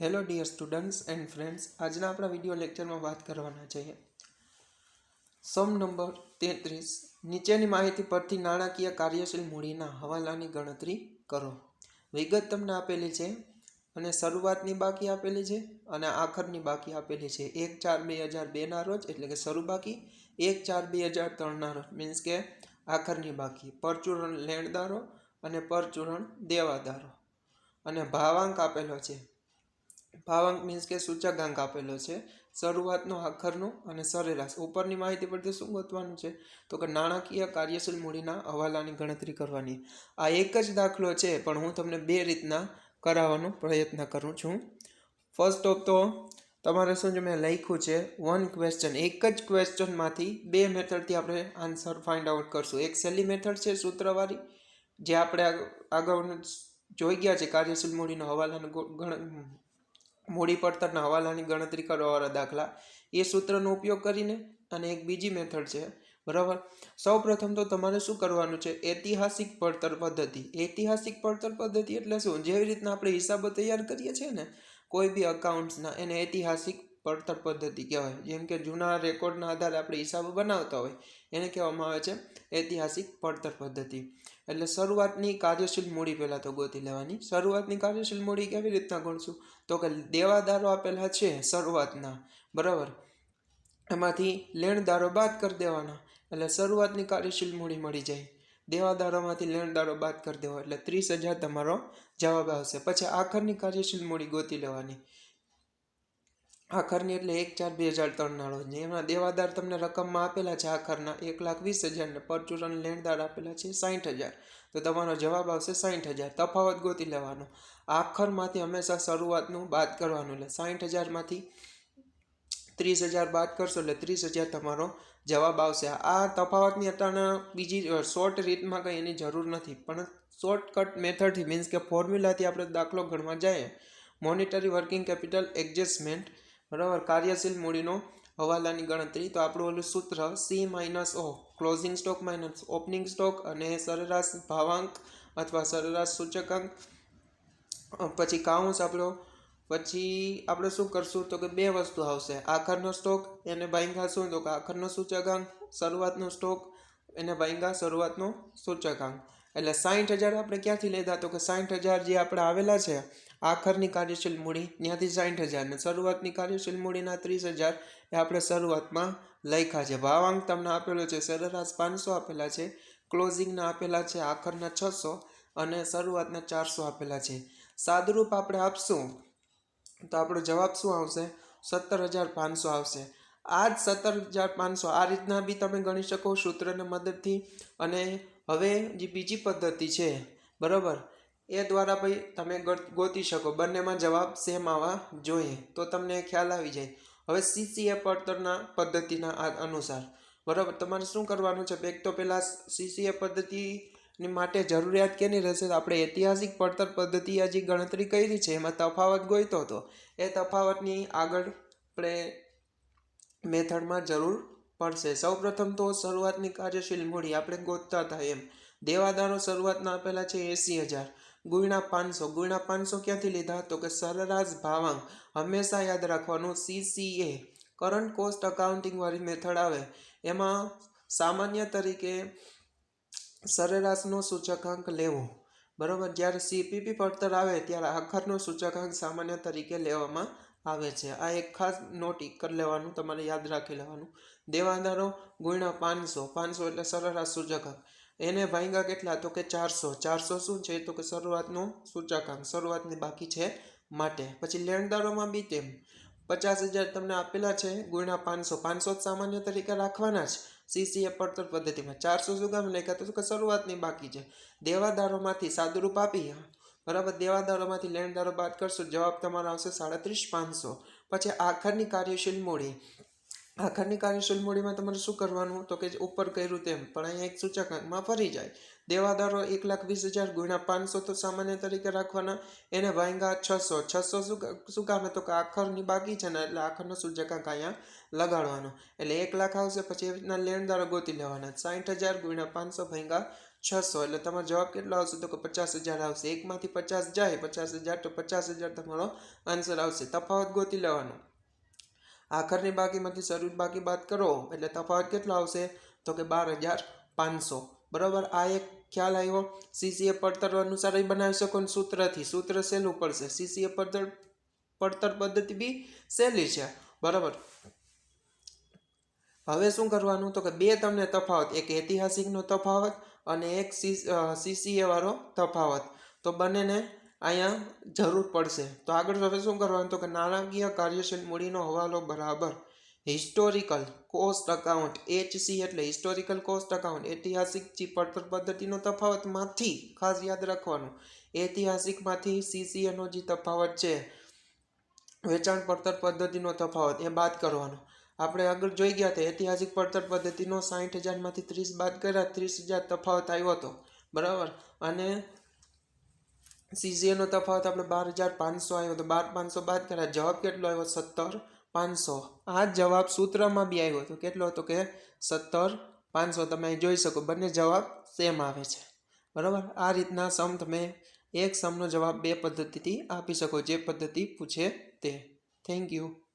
Hello dear students and friends આજના આપણા video લેક્ચરમાં વાત કરવાના છીએ સમ નંબર તેત્રીસ. નીચેની માહિતી પરથી નાણાકીય કાર્યશીલ મૂડીના હવાલાની ગણતરી કરો. વિગત તમને આપેલી છે અને શરૂઆતની બાકી આપેલી છે અને આખરની બાકી આપેલી છે. એક ચાર બે હજાર બેના રોજ, એટલે કે શરૂ બાકી, એક ચાર બે હજાર ત્રણના રોજ. મીન્સ કે આખરની બાકી. પરચુરણ લેણદારો અને પરચુરણ દેવાદારો. અને ભાવાંક આપેલો છે. ભાવાંક મીન્સ કે સૂચકાંક આપેલો છે. શરૂઆતનો આખરનો અને સરેરાશ. ઉપરની માહિતી પરથી શું ગોતવાનું છે? તો કે નાણાકીય કાર્યશીલ મૂડીના હવાલાની ગણતરી કરવાની. આ એક જ દાખલો છે, પણ હું તમને બે રીતના કરાવવાનો પ્રયત્ન કરું છું. ફર્સ્ટ ઓફ તો, તમારે શું જે મેં લખ્યું છે? વન ક્વેશ્ચન એક જ ક્વેશ્ચનમાંથી બે મેથડથી આપણે આન્સર ફાઇન્ડ આઉટ કરશું. એક સહેલી મેથડ છે સૂત્રવાળી, જે આપણે આગ- જોઈ ગયા છે કાર્યશીલ મૂડીનો હવાલાનો મૂડી પડતરના હવાલાની ગણતરી કરવાવાળા દાખલા એ સૂત્રનો ઉપયોગ કરીને અને એક બીજી મેથડ છે. બરાબર? સૌ પ્રથમ તો તમારે શું કરવાનું છે? ઐતિહાસિક પડતર પદ્ધતિ. ઐતિહાસિક પડતર પદ્ધતિ એટલે શું? જેવી રીતના આપણે હિસાબો તૈયાર કરીએ છીએ ને, કોઈ બી અકાઉન્ટ્સના એને ઐતિહાસિક પડતર પદ્ધતિ કહેવાય. જેમ કે જૂના રેકોર્ડના આધારે આપણે હિસાબો બનાવતા હોય, એને કહેવામાં આવે છે ઐતિહાસિક પડતર પદ્ધતિ. એટલે શરૂઆતની કાર્યશીલ મૂડી પહેલાં તો ગોતી લેવાની. શરૂઆતની કાર્યશીલ મૂડી કેવી રીતના ગણશું? તો કે દેવાદારો આપેલા છે શરૂઆતના, બરાબર? એમાંથી લેણદારો બાદ કરી દેવાના, એટલે શરૂઆતની કાર્યશીલ મૂડી મળી જાય. દેવાદારોમાંથી લેણદારો બાદ કરી દેવા, એટલે ત્રીસ હજાર તમારો જવાબ આવશે. પછી આખરની કાર્યશીલ મૂડી ગોતી લેવાની. આખરની એટલે એક ચાર બે હજાર ત્રણના રોજ એમાં દેવાદાર તમને રકમમાં આપેલા છે આખરના એક લાખ વીસ હજાર ને પરચુરણ લેણદાર આપેલા છે સાઠ હજાર. તો તમારો જવાબ આવશે સાઠ હજાર. તફાવત ગોતી લેવાનો. આખરમાંથી હંમેશા શરૂઆતનું બાદ કરવાનું એટલે સાઠ હજારમાંથી ત્રીસ હજાર બાદ કરશો એટલે ત્રીસ હજાર તમારો જવાબ આવશે. આ તફાવતની અત્યારે બીજી શોર્ટ રીતમાં કંઈ એની જરૂર નથી. પણ શોર્ટકટ મેથડથી મીન્સ કે ફોર્મ્યુલાથી આપણે દાખલો ગણવા જઈએ. મોનિટરી વર્કિંગ કેપિટલ એડજસ્ટમેન્ટ બરાબર? કાર્યશીલ મૂડીનો હવાલાની ગણતરી. તો આપણું ઓલું સૂત્ર C minus O closing stock minus opening stock અને સરેરાશ ભાવાંક અથવા સરેરાશ સૂચકાંક. પછી કાઉન્સ આપણો, પછી આપણે શું કરશું? તો કે બે વસ્તુ આવશે. આખરનો સ્ટોક એને ભાંગા શું? તો કે આખરનો સૂચકાંક, શરૂઆતનો સ્ટોક એને ભાંગા શરૂઆતનો સૂચકાંક. એટલે સાઠ હજાર આપણે ક્યાંથી લીધા? તો કે સાઠ હજાર જે આપણે આવેલા છે આખરની કાર્યશીલ મૂડી ત્યાંથી સાઠ હજાર ને શરૂઆતની કાર્યશીલ મૂડીના ત્રીસ હજાર એ આપણે શરૂઆતમાં લખ્યા છે. ભાવાંક તમને આપેલો છે, સરેરાશ પાંચસો આપેલા છે, ક્લોઝિંગના આપેલા છે, આખરના છસો અને શરૂઆતના ચારસો આપેલા છે. સાદરૂપ આપણે આપશું તો આપણો જવાબ શું આવશે? સત્તર હજાર પાંચસો આવશે. આ જ સત્તર હજાર પાંચસો આ રીતના બી તમે ગણી શકો સૂત્રને મદદથી અને હવે જે બીજી પદ્ધતિ છે, બરાબર? એ દ્વારા ભાઈ તમે ગત- શકો. બંનેમાં જવાબ સેમ આવવા જોઈએ. તો તમને ખ્યાલ આવી જાય. હવે સીસીએ પડતરના પદ્ધતિના અનુસાર. બરાબર? તમારે શું કરવાનું છે? એક તો પહેલાં સીસીએ પદ્ધતિની માટે જરૂરિયાત કેની રહેશે? આપણે ઐતિહાસિક પડતર પદ્ધતિ હજી ગણતરી કરી છે. એમાં તફાવત ગોઈતો હતો. એ તફાવતની આગળ આપણે મેથડમાં જરૂર પડશે. સૌપ્રથમ તો શરૂઆતની કાર્યશીલ મૂડી. આપણે ગોતતા હતા એમ. દેવાદારો શરૂઆતના આપેલા છે એંસી હજાર. ગુણ્યા પાંચસો. ગુણ્યા પાંચસો ક્યાંથી લીધા? તો કે સરેરાશ ભાવાંક. હંમેશા યાદ રાખવાનું સીસીએ. કરંટ કોસ્ટ અકાઉન્ટિંગ વાળી મેથડ આવે. એમાં સામાન્ય તરીકે સરેરાશનો સૂચકાંક લેવો. બરાબર? જ્યારે સીપીપી પડતર આવે, ત્યારે આખરનો સૂચકાંક સામાન્ય તરીકે લેવામાં આવે છે. આ એક ખાસ નોટી કરી લેવાનું, તમારે યાદ રાખી લેવાનું. દેવાદારો, ગુણ્યા પાંચસો. પાંચસો એટલે સરેરાશ સૂચકાંક. એને ભાંગા કેટલા? તો કે ચારસો. ચારસો શું છે? તો કે શરૂઆતનું સૂચકાંક. શરૂઆતની બાકી છે માટે. પછી લેણદારોમાં બી તેમ. પચાસ હજાર તમને આપેલા છે. ગુણ્યા પાંચસો. પાંચસો જ સામાન્ય તરીકે રાખવાના જ સીસીએ પડતર પદ્ધતિમાં ચારસો શું કામ લખ્યા? તો કે શરૂઆતની બાકી છે. દેવાદારોમાંથી સાદુરૂપ આપી. બરાબર? દેવાદારોમાંથી લેણદારો બાદ કરશો. જવાબ તમારો આવશે સાડત્રીસ પાંચસો. પછી આખરની કાર્યશીલ મૂડી. આખરની કાર્યશીલ મૂડીમાં તમારે શું કરવાનું? તો કે ઉપર કર્યું તેમ. પણ અહીંયા એક સૂચકાંકમાં ફરી જાય. દેવાદારો એક લાખ વીસ હજાર ગુણ્યા પાંચસો તો સામાન્ય તરીકે રાખવાના. એને ભાંગા છસો. છસો શું શું કામ તો કે આખરની બાકી છે ને, એટલે આખરનો સૂચકાંક અહીંયા લગાડવાનો. એટલે એક લાખ આવશે, પછી એના લેણદારો ગોતી લેવાના. સાઠ હજાર ગુણ્યા પાંચસો ભાંગા છસો. એટલે તમારો જવાબ કેટલો આવશે? તો કે પચાસ હજાર આવશે. એકમાંથી પચાસ જાય. પચાસ હજાર તો પચાસ હજાર તમારો આન્સર આવશે. તફાવત ગોતી લેવાનો. આખરની બાકીમાંથી શરૂ બાકી બાદ કરો, એટલે તફાવત કેટલો આવશે? તો કે બાર હજાર પાંચસો. બરાબર? આ એક ખ્યાલ આવ્યો. સીસીએ પડતર અનુસાર બનાવી શકો ને સૂત્રથી. સૂત્ર સહેલું પડશે? સીસીએ પડતર પડતર પદ્ધતિ બી સહેલી છે? બરાબર? હવે શું કરવાનું? તો કે બે તમને તફાવત. એક ઐતિહાસિકનો તફાવત અને એક સીસીએ વાળો તફાવત. તો બંનેને અહીંયા જરૂર પડશે. તો આગળ હવે શું કરવાનું? તો કે નાણાકીય કાર્યશીલ મૂડીનો હવાલો બરાબર. હિસ્ટોરિકલ કોસ્ટ અકાઉન્ટ એચસી એટલે હિસ્ટોરિકલ કોસ્ટ અકાઉન્ટ ઐતિહાસિક ચીપડતર પડતર પદ્ધતિનો તફાવતમાંથી ખાસ યાદ રાખવાનું. ઐતિહાસિકમાંથી સીસીએનો જે તફાવત છે. વેચાણ પડતર પદ્ધતિનો તફાવત, એ બાદ કરવાનો. આપણે આગળ જોઈ ગયા હતા ઐતિહાસિક પડતર પદ્ધતિનો સાઠ હજારમાંથી ત્રીસ બાદ કર્યા, ત્રીસ હજાર તફાવત આવ્યો હતો. બરાબર? અને સીસીએનો તફાવત આપણે બાર હજાર પાંચસો આવ્યો તો બાર પાંચસો બાદ કર્યા. જવાબ કેટલો આવ્યો? સત્તર પાંચસો. આ જવાબ સૂત્રમાં બી આવ્યો હતો. કેટલો હતો કે સત્તર પાંચસો? તમે અહીં જોઈ શકો. બંને જવાબ સેમ આવે છે. બરાબર? આ રીતના સમ તમે એક સમનો જવાબ બે પદ્ધતિથી આપી શકો. જે પદ્ધતિ પૂછે તે. Thank you